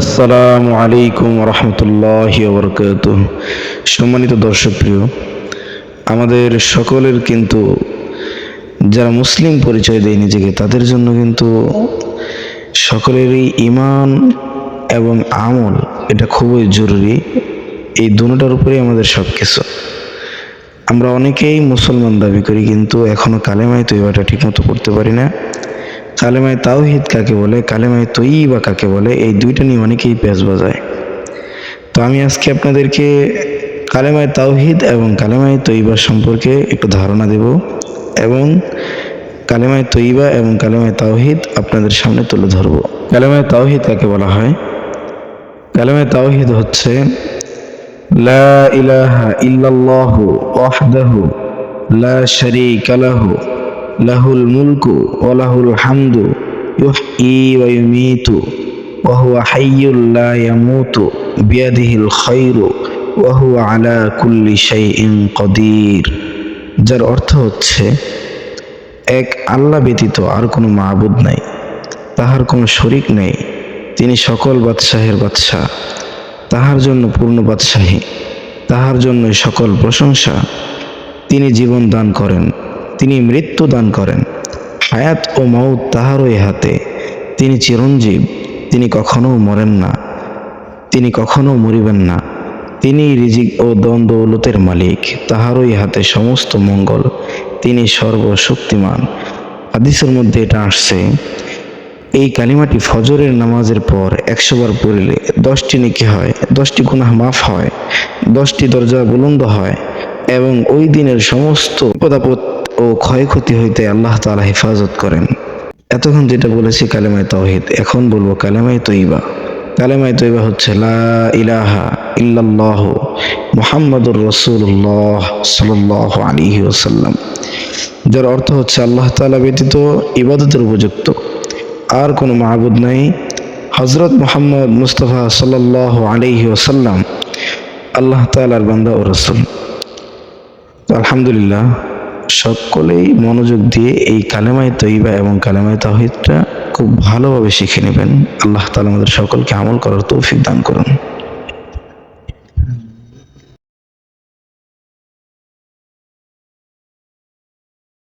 আসসালামু আলাইকুম রহমতুল্লাহ বরকাত সম্মানিত দর্শকপ্রিয়, আমাদের সকলের কিন্তু যারা মুসলিম পরিচয় দেয় নিজেকে, তাদের জন্য কিন্তু সকলেরই ইমান এবং আমল, এটা খুবই জরুরি। এই দুটার উপরেই আমাদের সব কিছু আমরা অনেকেই মুসলমান দাবি করি, কিন্তু এখনও কালেমায় তৈবাটা ঠিকমতো করতে পারি না। কালেমায় তাওহিদ কাকে বলে, কালেমায় তৈবা কাকে বলে, এই দুইটা নিয়ে অনেকেই পেঁচ বাজায়। তো আমি আজকে আপনাদেরকে কালেমায় তাওহিদ এবং কালেমায় তৈবা সম্পর্কে একটু ধারণা দেব এবং কালেমায় তৈবা এবং কালেমায় তাওহিদ আপনাদের সামনে তুলে ধরব। কালেমায় তাওহিদ কাকে বলা হয়? কালেমায় তাওহিদ হচ্ছে, লা ইলাহা ইল্লাল্লাহু ওয়াহদাহু লা শারীকা লাহু লাহুল মুলকু ওয়া লাহুল হামদু ইউমীতু ওয়া হুয়া হাইয়্যুল লা ইয়ামুতু বিয়াদিহিল খায়রু আলা কুল্লি কাদির। যার অর্থ হচ্ছে, এক আল্লাহ ব্যতীত আর কোনো মাবুদ নাই, তাহার কোনো শরিক নেই, তিনি সকল বাদশাহের বাদশাহ, তাহার জন্য পূর্ণ বাদশাহী, তাহার জন্য সকল প্রশংসা, তিনি জীবন দান করেন। তিনি মৃত্যু দান করেন। হায়াত ও মৌত তাহারই হাতে। তিনি চিরঞ্জীব, তিনি কখনো মরেন না, তিনি কখনো মরিবেন না। তিনি রিজিক ও দ্বন্দ্বলতের মালিক তাহারই হাতে সমস্ত মঙ্গল। তিনি সর্বশক্তিমান। হাদিসের মধ্যে এটা আসছে, এই কালিমাটি ফজরের নামাজের পর একশো বার পড়িলে দশটি নেকি হয়, দশটি গুনাহ মাফ হয়, দশটি দরজা বুলন্দ হয় এবং ওই দিনের সমস্ত বিপদাপদ ও ক্ষয়ক্ষতি হইতে আল্লাহ তাআলা হেফাজত করেন। এতক্ষণ যেটা বলেছি কালেমায় তৌহিদ এখন বলব কালেমায় তৈবা। কালেমায় তৈবা হচ্ছে ইলাহা ইল্লাল্লাহ মুহাম্মাদুর রাসূলুল্লাহ সাল্লাল্লাহু আলাইহি ওয়াসাল্লাম। যার অর্থ হচ্ছে আল্লাহ তাআলা ব্যতীত ইবাদতের উপযুক্ত। আর কোনো মাহবুদ নাই। হজরত মোহাম্মদ মুস্তফা সাল্লাহ আলাইহি ওসাল্লাম আল্লাহ তালার বান্দা ও রসুল। আলহামদুলিল্লাহ সকলেই মনোযোগ দিয়ে এই কালেমায় তৈবা এবং কালেমায় তাহিদটা খুব ভালোভাবে শিখে নেবেন। আল্লাহ তালা আমাদের সকলকে আমল করার তৌফিক দান করুন।